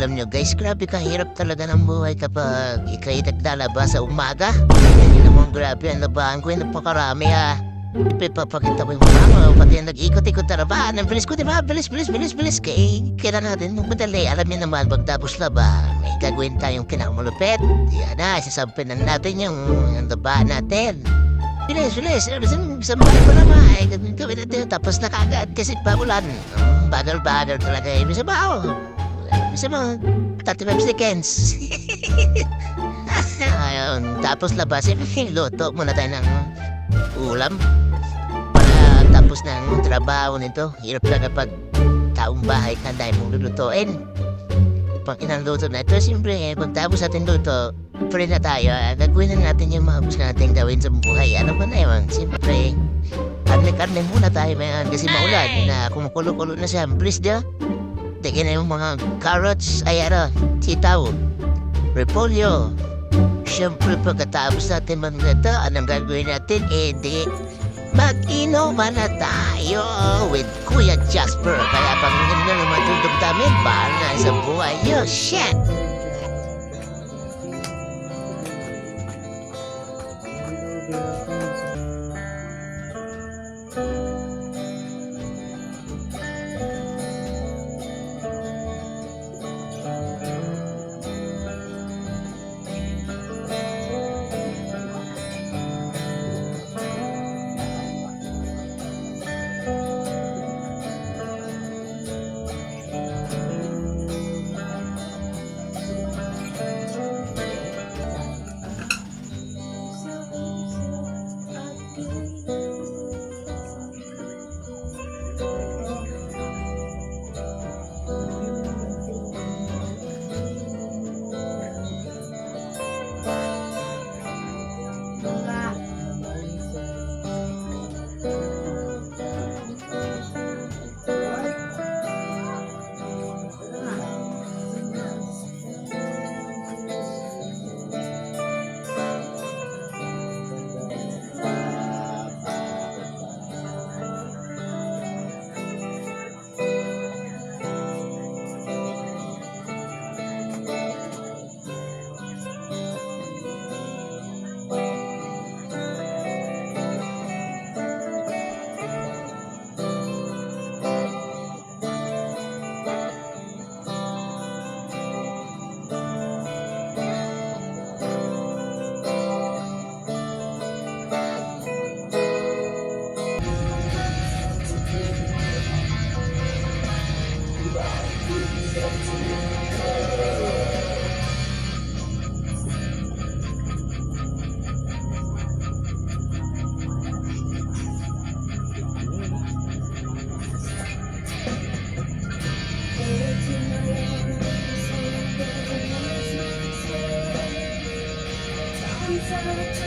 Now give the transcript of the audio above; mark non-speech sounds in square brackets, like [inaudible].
Alam nyo guys, grabe kahirap talaga ng buhay kapag ikay naglalaba sa umaga. Hindi naman grabe ang labahan ko, eh, napakarami ha. Ipapakita ko yung mama, pati yung nag-ikot-ikot na labahan. Ang bilis ko, di ba? Bilis, bilis, bilis, bilis. Kaya, kaya natin magmadali. Alam niyo naman, pagtapos laba, may gagawin tayong kinakamulupit. Yan na, sasampin na natin yung, labahan natin. Bilis, bilis. Bahay pa naman. Ay, gawin natin. Tapos na kagad kasi paulan. Um, bagal-bagal talaga. eh. Bisa Bisa mo, 35 seconds. [laughs] Ayun, tapos labasin. [laughs] Luto muna tayo ng ulam. Para tapos ng trabaho nito. Hirap na kapag taong bahay ka dahil mong lulutuin. Pag inang luto na ito, siyempre, eh, pagtapos natin luto, pwede na tayo. ah, gagawin na natin yung mga gusto natin gawin sa buhay. Ano ba na yun? Siyempre, karne-karne muna tayo ngayon kasi maulan na kumukulo-kulo na siya. Please, dia. Tingin yung mga carrots, ay ano, sitaw, repolyo. Siyempre, pagkatapos natin manito, anong gagawin natin? Eh, di, mag-inuman na tayo with Kuya Jasper. Kaya pag hindi na matulog namin, bahal na sa buhay nyo. Shit!